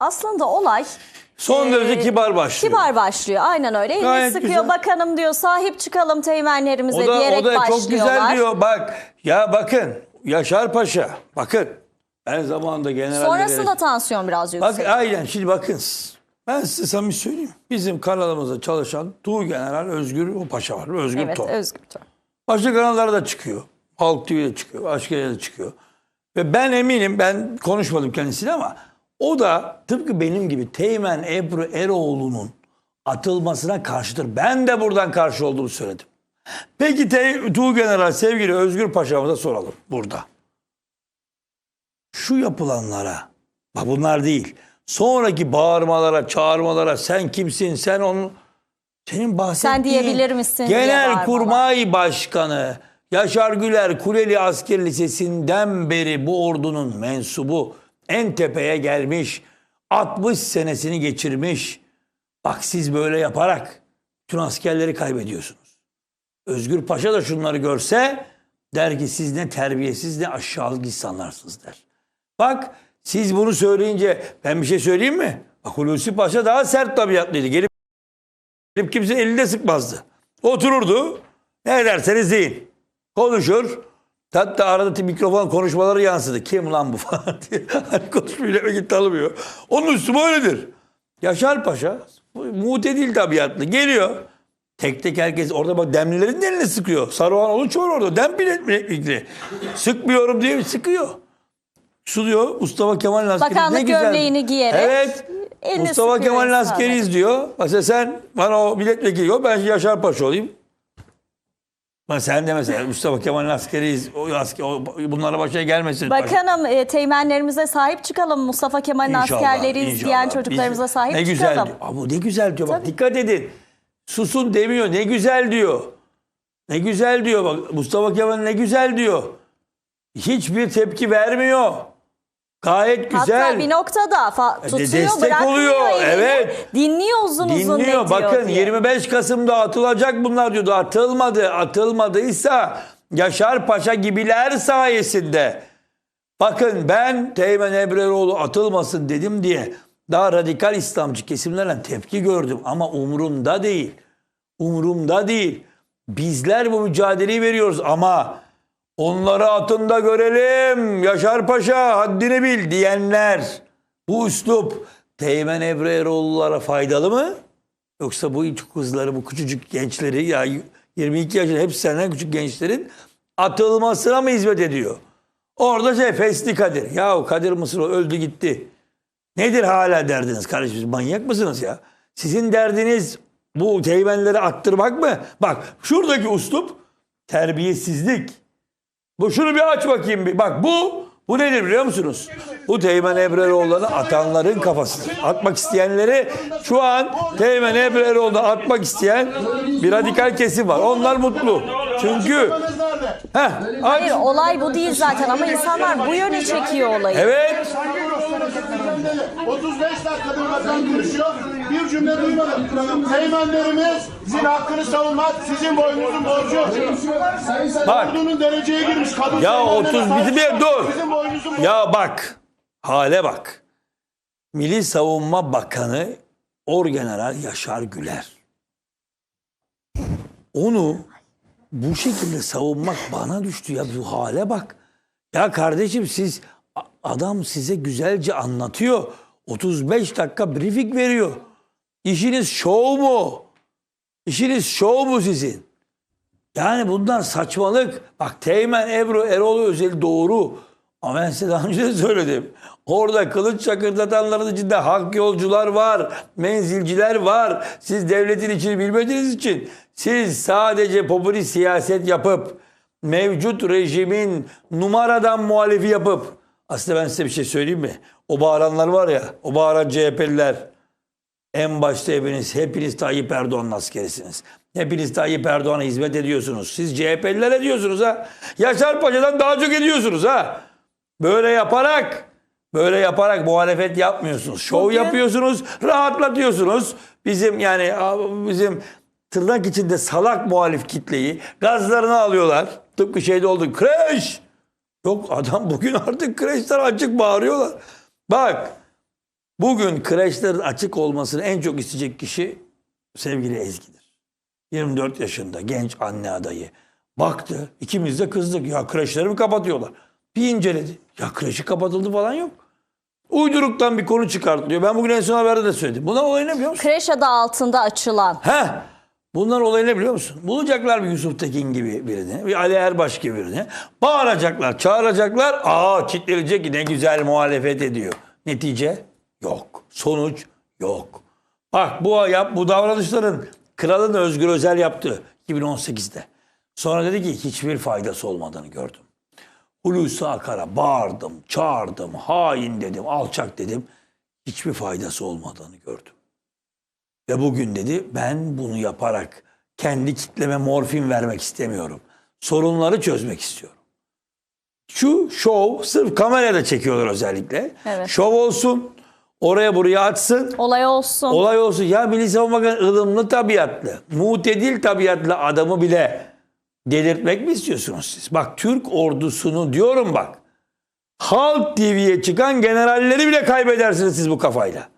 Aslında olay Son Ee, derece kibar başlıyor. kibar başlıyor. Aynen öyle. Elini Gayet sıkıyor güzel. bakanım diyor sahip çıkalım teğmenlerimize O da, diyerek o da başlıyorlar. çok güzel diyor. Bak ya bakın Yaşar Paşa bakın ben zamanında general Sonrasında tansiyon biraz yüksek. Bak aynen şimdi bakın. Ben size samimi söyleyeyim. Bizim kanalımızda çalışan Tuğ General Özgür o paşa var. Özgür evet Tuğ. Özgür Tuğ. Başka kanallarda da çıkıyor. Halk TV'de çıkıyor. Başka yerde çıkıyor. Ve ben eminim ben konuşmadım kendisiyle ama o da tıpkı benim gibi Teğmen Ebru Eroğlu'nun atılmasına karşıdır. Ben de buradan karşı olduğunu söyledim. Peki Te Tuğ General sevgili Özgür Paşa'mıza soralım burada. Şu yapılanlara, bak bunlar değil. Sonraki bağırmalara, çağırmalara sen kimsin, sen onun senin bahsettiğin Sen diyebilir misin Genel. Kurmay Başkanı Yaşar Güler Kuleli Asker Lisesi'nden beri bu ordunun mensubu en tepeye gelmiş. 60 senesini geçirmiş. Bak siz böyle yaparak bütün askerleri kaybediyorsunuz. Özgür Paşa da şunları görse der ki siz ne terbiyesiz ne aşağılık insanlarsınız der. Bak siz bunu söyleyince ben bir şey söyleyeyim mi? Bak Hulusi Paşa daha sert tabiatlıydı. Gelip Gelip kimse elinde sıkmazdı. Otururdu. Ne derseniz deyin. Konuşur. Hatta arada mikrofon konuşmaları yansıdı. Kim lan bu falan diye. Hani konuşmuyor demek ki tanımıyor. Onun üstü böyledir. Yaşar Paşa mutedil tabiatlı. Geliyor. Tek tek herkes orada bak demlilerin de elini sıkıyor. Saruhan Uluç var orada. Dem biletmekli. Sıkmıyorum diye sıkıyor. Sunuyor Mustafa Kemal askeri. Bakanlık ne güzel. gömleğini giyerek Evet. Mustafa Kemal askeriyiz diyor. Mesela sen bana o milletvekili yok. Ben Yaşar Paşa olayım. Ben sen de mesela Mustafa Kemal askeriyiz. O asker, o, bunlara başa gelmesin. Bakanım e, teğmenlerimize sahip çıkalım. Mustafa Kemal'in İnşallah, askerleriyiz inşallah. diyen çocuklarımıza Biz- sahip ne güzel çıkalım. diyor. Ama ne güzel diyor. Bak dikkat edin. Susun demiyor. Ne güzel diyor. Ne güzel diyor. Bak Mustafa Kemal ne güzel diyor. Hiçbir tepki vermiyor. Gayet güzel. Hatta bir noktada fa- tutuyor, destek bırakmıyor oluyor, elini. evet. Dinliyor uzun uzun ne Dinliyor. diyor Bakın diye. 25 Kasım'da atılacak bunlar diyordu. Atılmadı. Atılmadıysa Yaşar Paşa gibiler sayesinde. Bakın ben Teğmen Ebreroğlu atılmasın dedim diye daha radikal İslamcı kesimlerden tepki gördüm. Ama umurumda değil. Umurumda değil. Bizler bu mücadeleyi veriyoruz ama onları atın da görelim. Yaşar Paşa haddini bil diyenler. Bu üslup Teğmen Ebreroğlu'lara faydalı mı? Yoksa bu kızları, bu küçücük gençleri ya 22 yaşında hepsi senden küçük gençlerin atılmasına mı hizmet ediyor? Orada şey Fesli Kadir. Ya Kadir Mısır öldü gitti. Nedir hala derdiniz kardeşim? Manyak mısınız ya? Sizin derdiniz bu teğmenleri attırmak mı? Bak şuradaki uslup terbiyesizlik. Bu şunu bir aç bakayım bir. Bak bu bu nedir biliyor musunuz? Bu Teğmen Ebreroğlu'na atanların kafasıdır. Atmak isteyenleri şu an Teğmen Ebreroğlu'na atmak isteyen bir radikal kesim var. Onlar mutlu. Çünkü heh, aç. Hayır olay bu değil zaten ama insanlar bu yöne çekiyor olayı. Evet. Değil. 35 dakikadır bakan konuşuyor. Bir cümle duymadım. Teğmenlerimiz sizin hakkını savunmak sizin boynunuzun borcu. Bak. Ordunun dereceye girmiş kadın Ya teğmenlere 30 sahip bizi bir dur. Sizin boynunuzun borcu. Ya bak. Hale bak. Milli Savunma Bakanı Orgeneral Yaşar Güler. Onu bu şekilde savunmak bana düştü ya bu hale bak. Ya kardeşim siz adam size güzelce anlatıyor. 35 dakika briefing veriyor. İşiniz şov mu? İşiniz şov mu sizin? Yani bunlar saçmalık. Bak Teğmen Ebru Erol Özel doğru. Ama ben size daha önce de söyledim. Orada kılıç çakırdatanların içinde hak yolcular var, menzilciler var. Siz devletin içini bilmediğiniz için siz sadece popülist siyaset yapıp mevcut rejimin numaradan muhalifi yapıp aslında ben size bir şey söyleyeyim mi? O bağıranlar var ya, o bağıran CHP'liler en başta hepiniz, hepiniz Tayyip Erdoğan'ın askerisiniz. Hepiniz Tayyip Erdoğan'a hizmet ediyorsunuz. Siz CHP'liler ediyorsunuz ha. Yaşar Paşa'dan daha çok ediyorsunuz ha. Böyle yaparak, böyle yaparak muhalefet yapmıyorsunuz. Şov Bugün- yapıyorsunuz, rahatlatıyorsunuz. Bizim yani bizim tırnak içinde salak muhalif kitleyi gazlarına alıyorlar. Tıpkı şeyde oldu. Kreş! Yok adam bugün artık kreşler açık bağırıyorlar. Bak Bugün kreşlerin açık olmasını en çok isteyecek kişi sevgili Ezgi'dir. 24 yaşında genç anne adayı. Baktı ikimiz de kızdık ya kreşleri mi kapatıyorlar? Bir inceledi. Ya kreşi kapatıldı falan yok. Uyduruktan bir konu çıkartılıyor. Ben bugün en son haberde de söyledim. Bunlar olayı ne biliyor musun? Kreş adı altında açılan. Heh. Bunlar olayı ne biliyor musun? Bulacaklar bir Yusuf Tekin gibi birini, bir Ali Erbaş gibi birini. Bağıracaklar, çağıracaklar. Aa kitlenecek ki ne güzel muhalefet ediyor. Netice yok. Sonuç yok. Bak bu yap bu davranışların kralın Özgür Özel yaptı 2018'de. Sonra dedi ki hiçbir faydası olmadığını gördüm. Hulusi Akar'a bağırdım, çağırdım, hain dedim, alçak dedim. Hiçbir faydası olmadığını gördüm. Ve bugün dedi ben bunu yaparak kendi kitleme morfin vermek istemiyorum. Sorunları çözmek istiyorum. Şu şov sırf kamerada çekiyorlar özellikle. Evet. Şov olsun. Oraya buraya açsın. Olay olsun. Olay olsun. Ya Milli Savunma Bakanı ılımlı tabiatlı, mutedil tabiatlı adamı bile delirtmek mi istiyorsunuz siz? Bak Türk ordusunu diyorum bak. Halk TV'ye çıkan generalleri bile kaybedersiniz siz bu kafayla.